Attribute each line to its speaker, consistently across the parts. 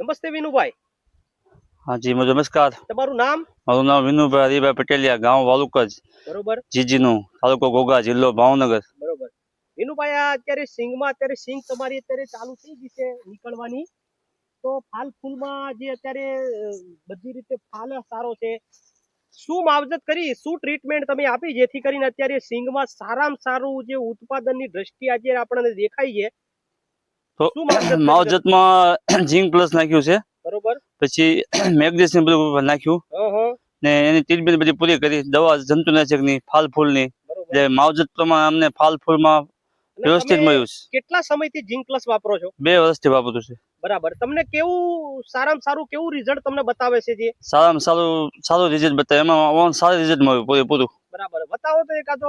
Speaker 1: નમસ્તે વિનુભાઈ.
Speaker 2: હાજી મજો નમસ્કાર.
Speaker 1: તમારું નામ?
Speaker 2: મારું નામ વિનુભાઈ હરિભાઈ પટેલિયા ગામ વાલુકજ.
Speaker 1: બરોબર.
Speaker 2: જીજીનું તાલુકો ગોગા જિલ્લો ભાવનગર.
Speaker 1: બરોબર. વિનુભાઈ આ અત્યારે સિંગમાં અત્યારે સિંગ તમારી અત્યારે ચાલુ થઈ ગઈ છે નીકળવાની. તો ફાલ ફૂલમાં જે અત્યારે બધી રીતે ફાલ સારો છે. શું માવજત કરી? શું ટ્રીટમેન્ટ તમે આપી? જેથી કરીને અત્યારે સિંગમાં સારામાં સારું જે ઉત્પાદનની દ્રષ્ટિએ આજે આપણને દેખાય છે.
Speaker 2: તો? માવજતમાં ઝીંક પ્લસ નાખ્યું છે.
Speaker 1: બરોબર.
Speaker 2: પછી મેગ્નેશિયમ બધું નાખ્યું. ને એની ટ્રીટમેન્ટ બધી પૂરી કરી. દવા જંતુનાશકની ફાલ ફૂલની
Speaker 1: બરોબર.
Speaker 2: માવજત પ્રમાણે અમને ફાલ ફૂલમાં વ્યવસ્થિત મળ્યું છે.
Speaker 1: કેટલા સમયથી ઝીંક પ્લસ વાપરો છો?
Speaker 2: બે વર્ષથી વાપરું છું.
Speaker 1: બરાબર. તમને કેવું સારામાં સારું કેવું રિઝલ્ટ તમને બતાવે છે જે?
Speaker 2: સારામાં સારું સારું રિઝલ્ટ બતાવે. એમાં સારું રિઝલ્ટ મળ્યું પૂરેપૂરું.
Speaker 1: બરાબર. બતાવો તો એકાદો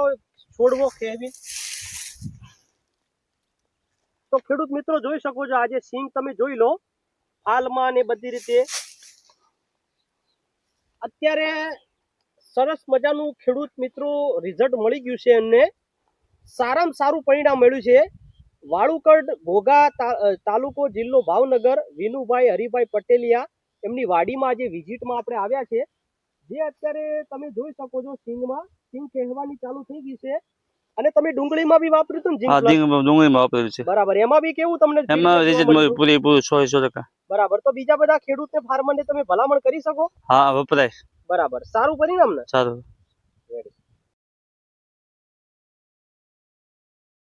Speaker 1: છોડવો ખેવી તો ખેડૂત મિત્રો જોઈ શકો છો, આજે સિંગ તમે જોઈ લો હાલમાં ને બધી રીતે. અત્યારે સરસ મજાનું ખેડૂત મિત્રો રિઝલ્ટ મળી ગયું છે એમને. સારામાં સારું પરિણામ મળ્યું છે. વાળુકડ ઘોઘા તાલુકો જિલ્લો ભાવનગર, વિનુભાઈ, હરિભાઈ પટેલિયા એમની વાડીમાં આજે વિઝિટમાં આપણે આવ્યા છે. જે અત્યારે તમે જોઈ શકો છો સિંગમાં, સિંગ કહેવાની ચાલુ થઈ ગઈ છે. અને તમે ડુંગળીમાં બી વાપર્યું હતું ને
Speaker 2: ડુંગળીમાં વાપર્યું છે.
Speaker 1: બરાબર એમાં બી કેવું તમને
Speaker 2: એમાં રિઝલ્ટ
Speaker 1: મળ્યું?
Speaker 2: પૂરેપૂરું સો સો ટકા.
Speaker 1: બરાબર તો બીજા બધા ખેડૂતને ફાર્મરને તમે ભલામણ કરી શકો?
Speaker 2: હા વપરાય.
Speaker 1: બરાબર સારું પરિણામ ને?
Speaker 2: સારું.